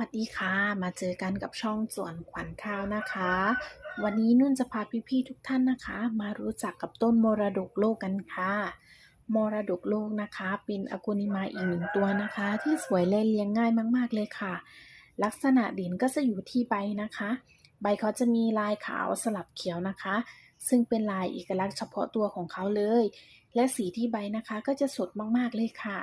วัสดีค่ะ มาเจอกันกับช่องสวนขวัญข้าวนะคะ วันนี้นุ่นจะพาพี่ๆทุกท่านนะคะ มารู้จักกับต้นมรดกโลกกันค่ะ มรดกโลกนะคะ เป็นอกุนิมาอีกหนึ่งตัวนะคะ ที่สวยและเลี้ยงง่ายมากๆเลยค่ะ ลักษณะเด่นก็จะอยู่ที่ใบนะคะ ใบเขาจะมีลายขาวสลับเขียวนะคะ ซึ่งเป็นลายเอกลักษณ์เฉพาะตัวของเขาเลย และสีที่ใบนะคะก็จะสดมากๆเลยค่ะ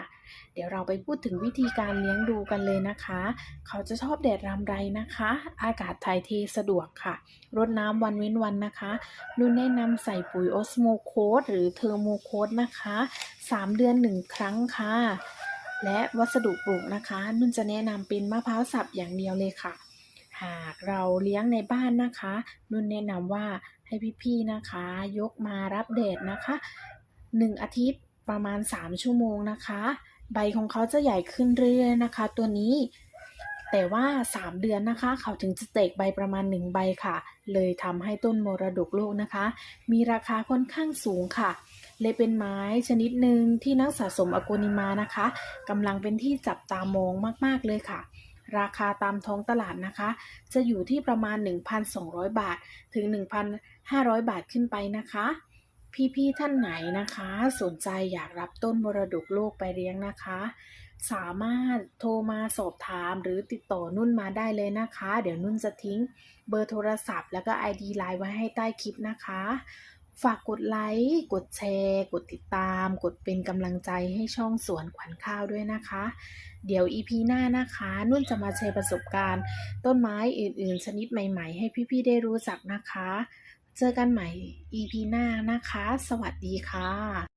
เดี๋ยวเราไปพูดถึงวิธีการเลี้ยงดูกันเลยนะคะ เขาจะชอบแดดรำไรนะคะ อากาศถ่ายเทสะดวกค่ะ รดน้ำวันเว้นวันนะคะนุ่นแนะนำใส่ปุ๋ยออสโมโคดหรือเทอร์โมโคดนะคะ 3 เดือน 1 ครั้งค่ะและวัสดุปลูกนะคะ นุ่นจะแนะนำเป็นมะพร้าวสับอย่างเดียวเลยค่ะ หากเราเลี้ยงในบ้านนะคะ นุ่นแนะนำว่าให้พี่ๆนะคะ ยกมารับแดดนะคะ 1 อาทิตย์ประมาณ 3 ชั่วโมงนะคะ ใบของเขาจะใหญ่ขึ้นเรื่อยๆนะคะ ตัวนี้แต่ว่า 3 เดือนนะคะ เขาถึงจะเตกใบประมาณ 1 ใบค่ะ เลยทำให้ต้นมรดกโลกนะคะ มีราคาค่อนข้างสูงค่ะ เลยเป็นไม้ชนิดหนึ่งที่นักสะสมอโกนิมานะคะกำลังเป็นที่จับตามองมากๆเลยค่ะ ราคาตามท้องตลาดนะคะ จะอยู่ที่ประมาณ 1,200 บาทถึง 1,500 บาทขึ้นไปนะคะ พี่ๆท่านไหนนะคะ สนใจอยากรับต้นมรดกโลกไปเลี้ยงนะคะ สามารถโทรมาสอบถามหรือติดต่อนุ่นมาได้เลยนะคะ เดี๋ยวนุ่นจะทิ้งเบอร์โทรศัพท์ แล้วก็ ID ไลน์ไว้ให้ใต้คลิปนะคะ ฝากกดไลค์ กดแชร์ กดติดตาม กดเป็นกำลังใจให้ช่องสวนขวัญข้าวด้วยนะคะ เดี๋ยว EP หน้านะคะ นุ่นจะมาแชร์ประสบการณ์ ต้นไม้อื่นๆ ชนิดใหม่ๆ ให้พี่ๆ ได้รู้จักนะคะ เจอกันใหม่ EP หน้านะคะ สวัสดีค่ะ